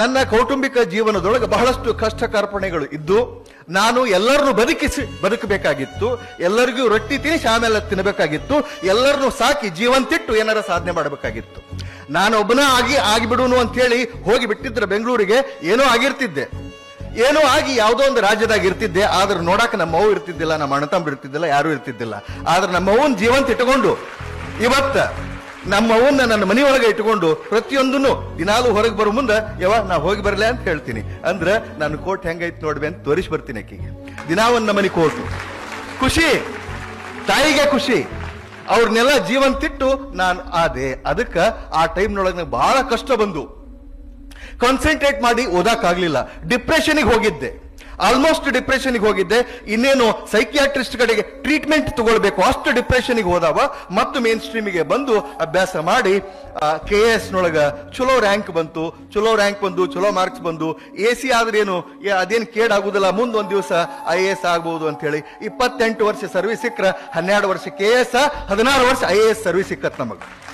ನನ್ನ ಕೌಟುಂಬಿಕ ಜೀವನದೊಳಗೆ ಬಹಳಷ್ಟು ಕಷ್ಟ ಕಾರ್ಪಣೆಗಳು ಇದ್ದು, ನಾನು ಎಲ್ಲರನ್ನು ಬದುಕಿಸಿ, ಬದುಕಬೇಕಾಗಿತ್ತು, ಎಲ್ಲರಿಗೂ ರೊಟ್ಟಿ ತಿನ್ನಿಸಿ ಆಮೇಲೆ ತಿನ್ನಬೇಕಾಗಿತ್ತು, ಎಲ್ಲರನ್ನು ಸಾಕಿ ಜೀವಂತಿಟ್ಟು ಏನಾರ ಸಾಧನೆ ಮಾಡಬೇಕಾಗಿತ್ತು. ನಾನು ಒಬ್ಬನ ಆಗಿ ಆಗಿಬಿಡುನು ಅಂತ ಹೇಳಿ ಹೋಗಿ ಬಿಟ್ಟಿದ್ರೆ ಬೆಂಗಳೂರಿಗೆ ಏನೋ ಆಗಿರ್ತಿದ್ದೆ. ಏನೋ ಆಗಿ ಯಾವುದೋ ಒಂದು ರಾಜ್ಯದಾಗ ಇರ್ತಿದ್ದೆ, ಆದ್ರೆ ನೋಡಕ್ಕೆ ನಮ್ಮ ಅವು ಇರ್ತಿದ್ದಿಲ್ಲ, ನಮ್ಮ ಅಣ್ಣತಂಬ್ರು ಇರ್ತಿದ್ದಿಲ್ಲ, ಯಾರು ಇರ್ತಿದ್ದಿಲ್ಲ. ಆದ್ರೆ ನಮ್ಮ ಅವನ್ ಜೀವಂತ ಇಟ್ಟುಕೊಂಡು ಇವತ್ತ ನಮ್ಮ ಅವನ್ನ ನನ್ನ ಮನೆಯೊಳಗೆ ಇಟ್ಕೊಂಡು ಪ್ರತಿಯೊಂದನ್ನು ದಿನಾಲು ಹೊರಗೆ ಬರೋ ಮುಂದೆ ಯಾವ ನಾ ಹೋಗಿ ಬರಲೇ ಅಂತ ಹೇಳ್ತೀನಿ. ಅಂದ್ರೆ ನನ್ನ ಕೋಟ್ ಹೆಂಗೈತ್ ನೋಡ್ಬೆ ಅಂತ ತೋರಿಸಿ ಬರ್ತೀನಿ ಅಕ್ಕಿಗೆ ದಿನಾ ಒಂದ್ ಕೋಟ್ ಕೋಟು ಖುಷಿ. ತಾಯಿಗೆ ಖುಷಿ. ಅವ್ರನ್ನೆಲ್ಲ ಜೀವಂತಿಟ್ಟು ನಾನು ಆದೆ. ಅದಕ್ಕ ಆ ಟೈಮ್ನೊಳಗೆ ನಂಗೆ ಬಹಳ ಕಷ್ಟ ಬಂದು. ಕಾನ್ಸಂಟ್ರೇಟ್ ಮಾಡಿ ಓದಕ್ಕಾಗ್ಲಿಲ್ಲ ಡಿಪ್ರೆಷನ್ಗೆ ಹೋಗಿದ್ದೆ. ಆಲ್ಮೋಸ್ಟ್ ಡಿಪ್ರೆಷನ್ಗೆ ಹೋಗಿದ್ದೆ. ಇನ್ನೇನು ಸೈಕಿಯಾಟ್ರಿಸ್ಟ್ ಕಡೆಗೆ ಟ್ರೀಟ್ಮೆಂಟ್ ತಗೊಳ್ಬೇಕು. ಅಷ್ಟು ಡಿಪ್ರೆಷನ್ಗೆ ಹೋದಾವ. ಮತ್ತು ಮೇನ್ ಸ್ಟ್ರೀಮಿಗೆ ಬಂದು ಅಭ್ಯಾಸ ಮಾಡಿ ಕೆ ಎಸ್ ನೊಳಗ ಚಲೋ ರ್ಯಾಂಕ್ ಬಂತು. ಚಲೋ ರ್ಯಾಂಕ್ ಬಂದು, ಚಲೋ ಮಾರ್ಕ್ಸ್ ಬಂದು. ಎ ಸಿ ಆದ್ರೇನು ಅದೇನು ಕೇಡಾಗುದಿಲ್ಲ. ಮುಂದೊಂದು ದಿವಸ ಐ ಎ ಎಸ್ ಆಗ್ಬಹುದು ಅಂತ ಹೇಳಿ ಇಪ್ಪತ್ತೆಂಟು ವರ್ಷ ಸರ್ವಿಸ್ ಸಿಕ್ಕ್ರ, ಹನ್ನೆರಡು ವರ್ಷ ಕೆ ಎಸ್ ಹದಿನಾರು ವರ್ಷ ಐ ಎ ಎಸ್ ಸರ್ವಿಸ್ ಸಿಕ್ಕತ್ ನಮಗ್.